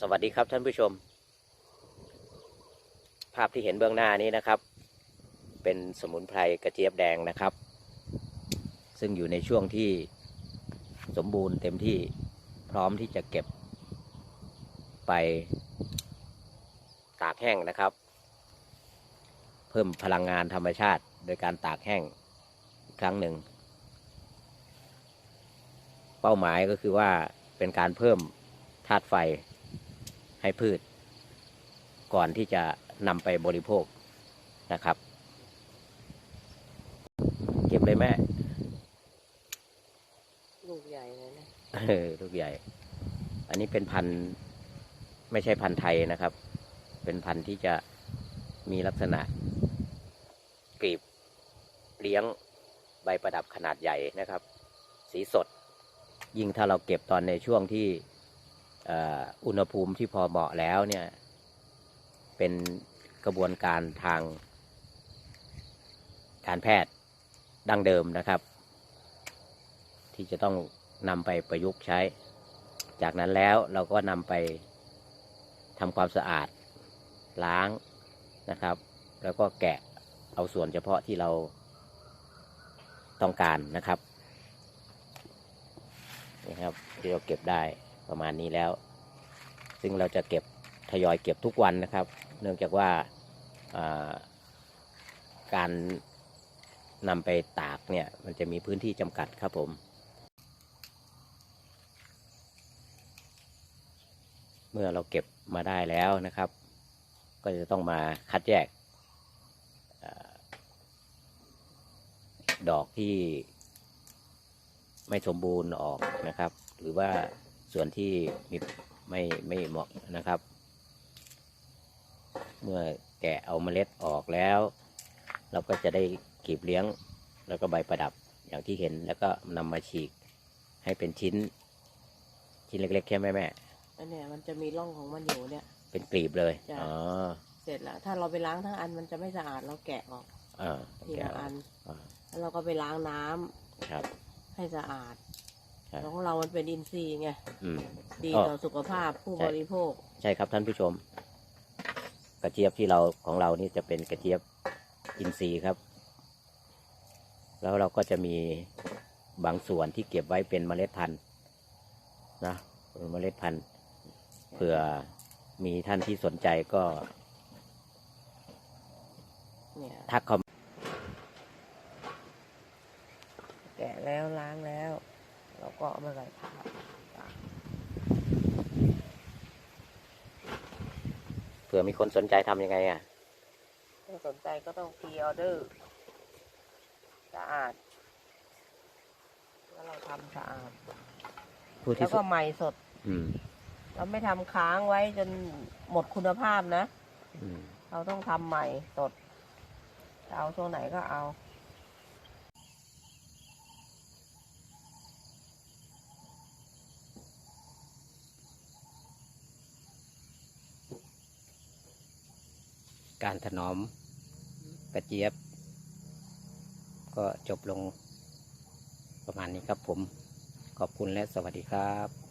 สวัสดีครับท่านผู้ชม ภาพที่เห็นเบื้องหน้านี้นะครับ เป็นสมุนไพรกระเจี๊ยบแดงนะครับ ซึ่งอยู่ในช่วงที่สมบูรณ์เต็มที่พร้อมที่จะเก็บไปตากแห้งนะครับ เพิ่มพลังงานธรรมชาติโดยการตากแห้งอีกครั้งหนึ่ง เป้าหมายก็คือว่าเป็นการเพิ่มธาตุไฟ ให้พืช ก่อนที่จะนำไปบริโภคนะครับ เก็บเลยแม่ ลูกใหญ่เลยนะเออลูกใหญ่ อันนี้เป็นพันธุ์ไม่ใช่พันธุ์ไทยนะครับ เป็นพันธุ์ที่จะมีลักษณะกลีบเลี้ยงใบประดับขนาดใหญ่นะครับ สีสด ยิ่งถ้าเราเก็บตอนในช่วงที่เอุณหภูมิที่พอเหมาะแล้วเนี่ย เป็นกระบวนการทางการแพทย์ดั้งเดิมนะครับ ที่จะต้องนำไปประยุกต์ใช้ จากนั้นแล้วเราก็นำไปทำความสะอาดล้างนะครับ แล้วก็แกะเอาส่วนเฉพาะที่เราต้องการนะครับนี่ครับที่เราเก็บได้ ประมาณนี้แล้ว ซึ่งเราจะเก็บทยอยเก็บทุกวันนะครับ เนื่องจากว่าาการนำไปตากเนี่ยมันจะมีพื้นที่จำกัดครับผม เมื่อเราเก็บมาได้แล้วนะครับ ก็จะต้องมาคัดแยกอดอกที่ไม่สมบูรณ์ออกนะครับ หรือว่า ส่วนที่มีไม่ไม่เหมาะนะครับ เมื่อแกะเอาเมล็ดออกแล้ว เราก็จะได้กลีบเลี้ยงแล้วก็ใบประดับอย่างที่เห็นแล้วก็นำมาฉีกให้เป็นชิ้น ชิ้นเล็กๆใช่ไหมแม่อันเนี้ยมันจะมีร่องของมันอยู่เนี่ย เป็นกลีบเลยจ้ะ อ๋อเสร็จแล้วถ้าเราไปล้างทั้งอันมันจะไม่สะอาดเราแกะออกอ่าทีละอันอ่าแล้วเราก็ไปล้างน้ำครับ ให้สะอาดครับแล้ว ของเรามันเป็นอินทรีย์ไงอืม ดีก็ต่อสุขภาพผู้ใช่ บริโภค ใช่ครับท่านผู้ชม กระเจี๊ยบที่เราของเรานี่จะเป็นกระเจี๊ยบอินทรีย์ครับ แล้วเราก็จะมีบางส่วนที่เก็บไว้เป็นเมล็ดพันธุ์นะเป็นเมล็ดพันธุ์เผื่อมีท่านที่สนใจก็เนี่ย ทักเข้ามา แกะแล้วล้างแล้ว เราก็เอามาใส่ผ้าตาก เผื่อมีคนสนใจทำยังไงอะถ้าสนใจก็ต้องพรีออเดอร์สะอาดแล้วเราทำสะอาด ผู้แล้ที่วสก็นใหม่สด อืมเราไม่ทำค้างไว้จนหมดคุณภาพนะ อืม เราต้องทำใหม่สดจะเอาช่วงไหนก็เอา การถนอมกระเจี๊ยบ ก็จบลงประมาณนี้ครับผม ขอบคุณและสวัสดีครับ